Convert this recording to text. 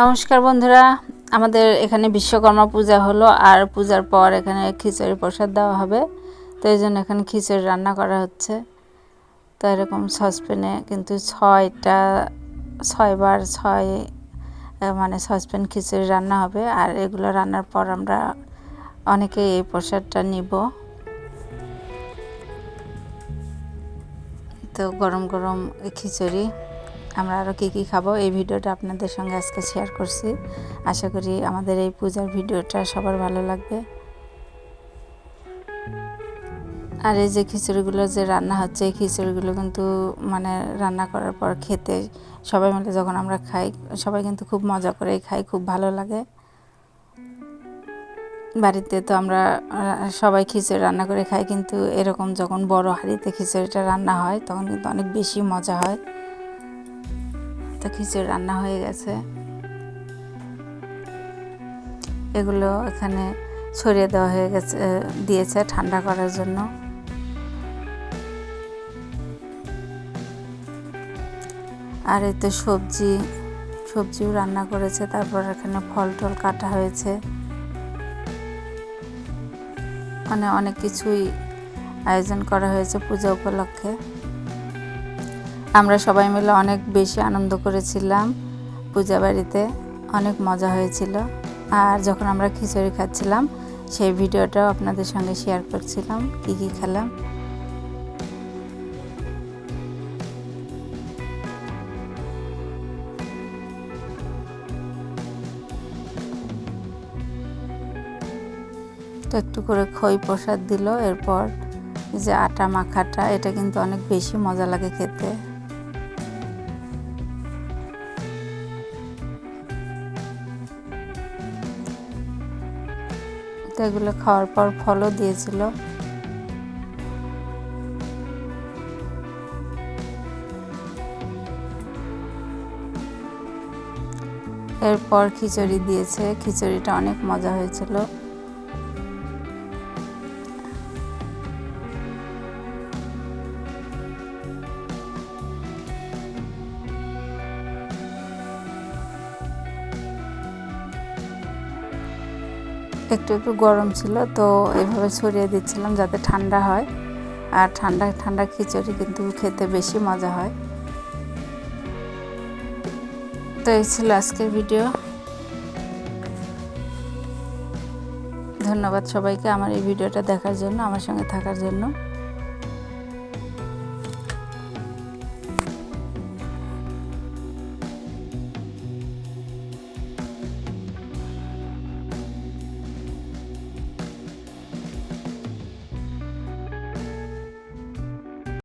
নমস্কার বন্ধুরা, আমাদের এখানে বিশ্বকর্মা পূজা হলো আর পূজার পর এখানে খিচুড়ি প্রসাদ দেওয়া হবে। তো এই জন্য এখানে খিচুড়ি রান্না করা হচ্ছে। তো এরকম সসপ্যানে কিন্তু ছয়টা, ছয়বার ছয় মানে সসপ্যান খিচুড়ি রান্না হবে। আর এগুলো রান্নার পর আমরা অনেকে এই প্রসাদটা নিব। তো গরম গরম খিচুড়ি। আমরা আরও কী কী খাব? এই ভিডিওটা আপনাদের সঙ্গে আজকে শেয়ার করছি। আশা করি আমাদের এই পূজার ভিডিওটা সবার ভালো লাগবে। আর এই যে খিচুড়িগুলো যে রান্না হচ্ছে, এই খিচুড়িগুলো কিন্তু মানে রান্না করার পর খেতে সবাই মিলে যখন আমরা খাই, সবাই কিন্তু খুব মজা করে খাই, খুব ভালো লাগে। বাড়িতে তো আমরা সবাই খিচুড়ি রান্না করে খাই, কিন্তু এরকম যখন বড় হাঁড়িতে খিচুড়িটা রান্না হয়, তখন কিন্তু অনেক বেশি মজা হয়। তো খিচুড়ি রান্না হয়ে গেছে। এগুলো এখানে ছড়িয়ে দেওয়া হয়ে গেছে, দিয়েছে ঠান্ডা করার জন্য। আর এই তো সবজি, সবজিও রান্না করেছে, তারপর এখানে ফল টল কাটা হয়েছে। মানে অনেক কিছুই আয়োজন করা হয়েছে পূজা উপলক্ষে। আমরা সবাই মিলে অনেক বেশি আনন্দ করেছিলাম পূজা বাড়িতে, অনেক মজা হয়েছিল। আর যখন আমরা খিচুড়ি খাচ্ছিলাম, সেই ভিডিওটাও আপনাদের সঙ্গে শেয়ার করছিলাম, কি কি খেলাম। তো একটু করে খই প্রসাদ দিল, এরপর যে আটা মাখাটা, এটা কিন্তু অনেক বেশি মজা লাগে খেতে। তো এগুলো খাওয়ার পর ফলও দিয়েছিল। এরপর খিচুড়ি দিয়েছে। খিচুড়িটা অনেক মজা হয়েছিল। একটু একটু গরম ছিল, তো এভাবে ছড়িয়ে দিচ্ছিলাম যাতে ঠান্ডা হয়। আর ঠান্ডা ঠান্ডা খিচুড়ি কিন্তু খেতে বেশি মজা হয়। তো এই ছিল আজকের ভিডিও। ধন্যবাদ সবাইকে আমার এই ভিডিওটা দেখার জন্য, আমার সঙ্গে থাকার জন্য।